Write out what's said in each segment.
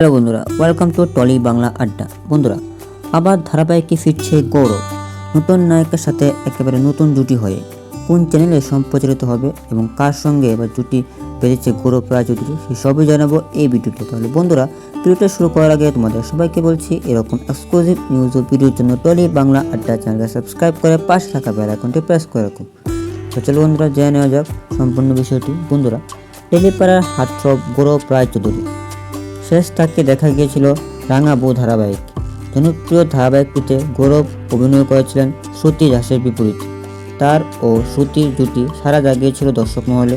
Hello বন্ধুরা welcome to trolley Bangla আড্ডা বন্ধুরা, আবার ধারাবাহিকে ফিরছে গৌরব। নতুন নায়কের সাথে একেবারে নতুন জুটি হয়ে। কোন চ্যানেলে সম্প্রচারিত হবে এবং কার সঙ্গে এবার জুটি বেঁধেছে গৌরব চৌধুরী সবই জানাব এই ভিডিওতে। তাহলে বন্ধুরা, ভিডিওটা শুরু করার আগে তোমাদের সবাইকে বলছি, এরকম এক্সক্লুসিভ নিউজ ও ভিডিওর জন্য টলি বাংলা আড্ডা চ্যানেলকে সাবস্ক্রাইব করে পাশে থাকা বেল আইকনটি প্রেস করে রাখুন তো চলো বন্ধুরা, জেনে নেওয়া যাক সম্পূর্ণ বিষয়টি। বন্ধুরা টেলিপাড়ার হাতসব গৌরব চৌধুরী। শেষ তাকে দেখা গিয়েছিল রাঙা বউ ধারাবাহিক। জনপ্রিয় ধারাবাহিকটিতে গৌরব অভিনয় করেছিলেন শ্রুতি দাসের বিপরীত। তার ও শ্রুতির জুটি সারা জাগিয়েছিল দর্শক মহলে।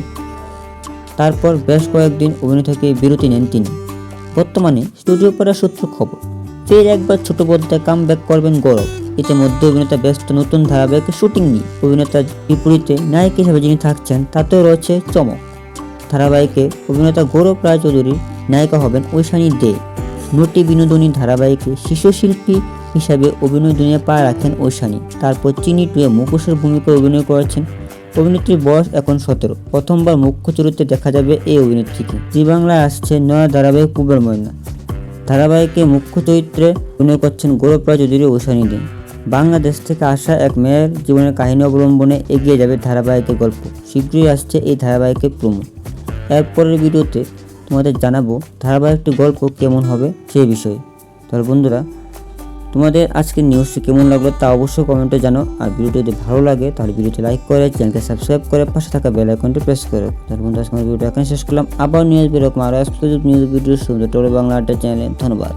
তারপর বেশ কয়েকদিন অভিনয় থেকে বিরতি নেন তিনি। বর্তমানে স্টুডিও পাড়ার সূত্র খবর, ফের একবার ছোট পর্দায় কাম ব্যাক করবেন গৌরব। ইতিমধ্যে অভিনেতা ব্যস্ত নতুন ধারাবাহিকের শুটিং নিয়ে অভিনেতার বিপরীতে নায়ক হিসেবে যিনি থাকছেন, তাতেও রয়েছে চমক। ধারাবাহিকে অভিনেতা গৌরব রায়চৌধুরীর নায়িকা হবেন ঐশানী দে। নটি বিনোদনী ধারাবাহিকে শিশু শিল্পী হিসাবে অভিনয় দুনিয়া পা রাখেন ঐশানী তারপর চিনি টুয়ে মুখোশের ভূমিকায় অভিনয় করেছেন। অভিনেত্রীর বয়স এখন সতেরো। প্রথমবার মুখ্য চরিত্রে দেখা যাবে এই অভিনেত্রীকে। জি বাংলায় আসছে নয়া ধারাবাহিক পূবের ময়না। ধারাবাহিকে মুখ্য চরিত্রে অভিনয় করছেন গৌরব রায় চৌধুরী ঐশানী দিন বাংলাদেশ থেকে আসা এক মেয়ের জীবনের কাহিনী অবলম্বনে এগিয়ে যাবে ধারাবাহিকের গল্প। শীঘ্রই আসছে এই ধারাবাহিকের প্রমো এরপরের ভিডিওতে তোমাদের জানাব ধারাবাহিকটি গল্প কেমন হবে সেই বিষয়ে। তাহলে বন্ধুরা, তোমাদের আজকের নিউজটি কেমন লাগল তা অবশ্যই কমেন্টে জানো। আর ভিডিওটি যদি ভালো লাগে, তাহলে ভিডিওটি লাইক করে চ্যানেলকে সাবস্ক্রাইব করে, পাশে থাকা বেল আইকনটি প্রেস করে। তাহলে বন্ধুরা, আজকের ভিডিওটা এখানে শেষ করলাম। আবার নিউজ বেরোক মারা নিউজ ভিডিও শুনতে টোলো বাংলা আড্ডা চ্যানেলে ধন্যবাদ।